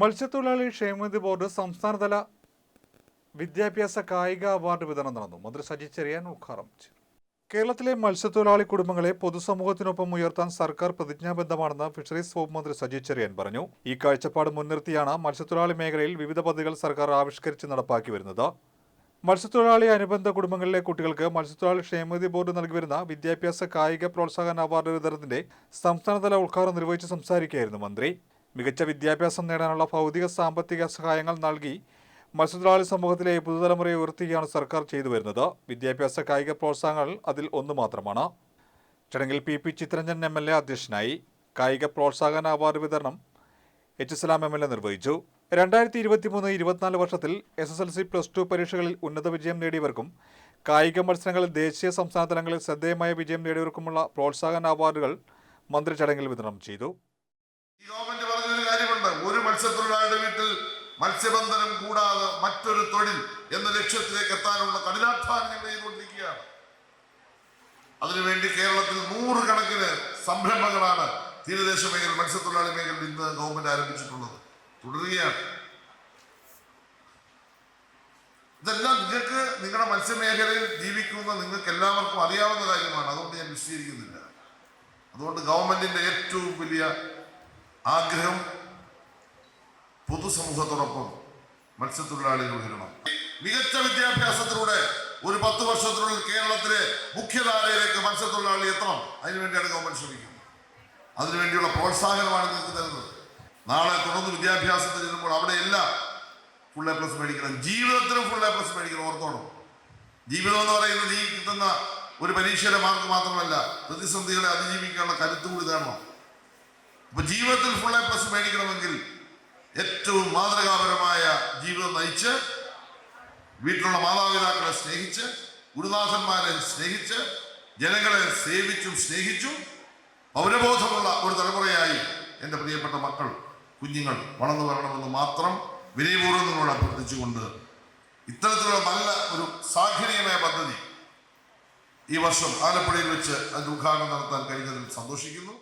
മത്സ്യത്തൊഴിലാളി ക്ഷേമനിധി ബോർഡ് സംസ്ഥാനതല വിദ്യാഭ്യാസ കായിക അവാർഡ് വിതരണം നടന്നു. മന്ത്രി സജി ചെറിയാൻ ഉദ്ഘാടനം ചെയ്തു. കേരളത്തിലെ മത്സ്യത്തൊഴിലാളി കുടുംബങ്ങളെ പൊതുസമൂഹത്തിനൊപ്പം ഉയർത്താൻ സർക്കാർ പ്രതിജ്ഞാബദ്ധമാണെന്ന് ഫിഷറീസ് വകുപ്പ് മന്ത്രി സജി ചെറിയാൻ പറഞ്ഞു. ഈ കാഴ്ചപ്പാട് മുൻനിർത്തിയാണ് മത്സ്യത്തൊഴിലാളി മേഖലയിൽ വിവിധ പദ്ധതികൾ സർക്കാർ ആവിഷ്കരിച്ച് നടപ്പാക്കി വരുന്നത്. മത്സ്യത്തൊഴിലാളി അനുബന്ധ കുടുംബങ്ങളിലെ കുട്ടികൾക്ക് മത്സ്യത്തൊഴിലാളി ക്ഷേമനിധി ബോർഡ് നൽകി വരുന്ന വിദ്യാഭ്യാസ കായിക പ്രോത്സാഹന അവാർഡ് വിതരണത്തിന്റെ സംസ്ഥാനതല ഉദ്ഘാടനം നിർവഹിച്ച് സംസാരിക്കുകയായിരുന്നു മന്ത്രി. മികച്ച വിദ്യാഭ്യാസം നേടാനുള്ള ഭൗതിക സാമ്പത്തിക സഹായങ്ങൾ നൽകി മത്സ്യത്തൊഴിലാളി സമൂഹത്തിലെ പുതുതലമുറയെ ഉയർത്തുകയാണ് സർക്കാർ ചെയ്തു വരുന്നത്. വിദ്യാഭ്യാസ കായിക പ്രോത്സാഹനങ്ങൾ അതിൽ ഒന്ന് മാത്രമാണ്. ചടങ്ങിൽ P P Chittaranjan M L A അധ്യക്ഷനായി കായിക പ്രോത്സാഹന അവാർഡ് വിതരണം H Salam M L A നിർവഹിച്ചു. രണ്ടായിരത്തി ഇരുപത്തി മൂന്ന് ഇരുപത്തിനാല് വർഷത്തിൽ S S L C plus two പരീക്ഷകളിൽ ഉന്നത വിജയം നേടിയവർക്കും കായിക മത്സരങ്ങളിൽ ദേശീയ സംസ്ഥാന തലങ്ങളിൽ ശ്രദ്ധേയമായ വിജയം നേടിയവർക്കുമുള്ള പ്രോത്സാഹന അവാർഡുകൾ മന്ത്രി ചടങ്ങിൽ വിതരണം ചെയ്തു ഈ ഗവൺമെന്റ് പറഞ്ഞൊരു കാര്യമുണ്ട് ഒരു മത്സ്യത്തൊഴിലാളിയുടെ വീട്ടിൽ മത്സ്യബന്ധനം കൂടാതെ മറ്റൊരു തൊഴിൽ എന്ന ലക്ഷ്യത്തിലേക്ക് എത്താനുള്ള കഠിനാധ്വാനം ചെയ്തുകൊണ്ടിരിക്കുകയാണ്. അതിനുവേണ്ടി കേരളത്തിൽ നൂറുകണക്കിന് സംരംഭങ്ങളാണ് തീരദേശ മേഖല മത്സ്യത്തൊഴിലാളി മേഖലയിൽ ഇന്ന് ഗവൺമെന്റ് ആരംഭിച്ചിട്ടുള്ളത്. തുടരുകയാണ്. ഇതെല്ലാം നിങ്ങൾക്ക് നിങ്ങളുടെ മത്സ്യമേഖലയിൽ ജീവിക്കുന്ന നിങ്ങൾക്ക് എല്ലാവർക്കും അറിയാവുന്ന കാര്യമാണ്. അതുകൊണ്ട് ഞാൻ വിശദീകരിക്കുന്നില്ല. അതുകൊണ്ട് ഗവൺമെന്റിന്റെ ഏറ്റവും വലിയ ആഗ്രഹം പൊതുസമൂഹത്തോടൊപ്പം മത്സ്യത്തൊഴിലാളികൾ വരണം മികച്ച വിദ്യാഭ്യാസത്തിലൂടെ ഒരു പത്ത് വർഷത്തിനുള്ളിൽ കേരളത്തിലെ മുഖ്യധാരയിലേക്ക് മത്സ്യത്തൊഴിലാളി എത്തണം. അതിനുവേണ്ടിയാണ് ഗവൺമെന്റ് ശ്രമിക്കുന്നത്. അതിനുവേണ്ടിയുള്ള പ്രോത്സാഹനമാണ് നിങ്ങൾക്ക് തരുന്നത് നാളെ തുടർന്ന് വിദ്യാഭ്യാസത്തിന് ചെല്ലുമ്പോൾ അവിടെ എല്ലാം ഫുൾ എ പ്ലസ് മേടിക്കണം ജീവിതത്തിലും ഫുൾ എ പ്ലസ് മേടിക്കണം ഓർത്തോണം. ജീവിതം എന്ന് പറയുന്നത് ഈ കിട്ടുന്ന ഒരു പരീക്ഷയുടെ മാർക്ക് മാത്രമല്ല പ്രതിസന്ധികളെ അതിജീവിക്കാനുള്ള കരുത്തുകൂടി തരണം അപ്പൊ ജീവിതത്തിൽ ഫുൾ എ പ്ലസ് മേടിക്കണമെങ്കിൽ ഏറ്റവും മാതൃകാപരമായ ജീവിതം നയിച്ച് വീട്ടിലുള്ള മാതാപിതാക്കളെ സ്നേഹിച്ച് ഗുരുനാഥന്മാരെ സ്നേഹിച്ച് ജനങ്ങളെ സേവിച്ചും സ്നേഹിച്ചും പൗരബോധമുള്ള ഒരു തലമുറയായി എന്റെ പ്രിയപ്പെട്ട മക്കൾ കുഞ്ഞുങ്ങൾ വളർന്നു വരണമെന്ന് മാത്രം വിനയപൂർവം നിങ്ങളോട് അഭ്യർത്ഥിച്ചുകൊണ്ട് ഇത്തരത്തിലുള്ള നല്ല ഒരു സാഹചര്യമായ പദ്ധതി ഈ വർഷം ആലപ്പുഴയിൽ വെച്ച് അതിന്റെ ഉദ്ഘാടനം നടത്താൻ കഴിഞ്ഞതിൽ സന്തോഷിക്കുന്നു.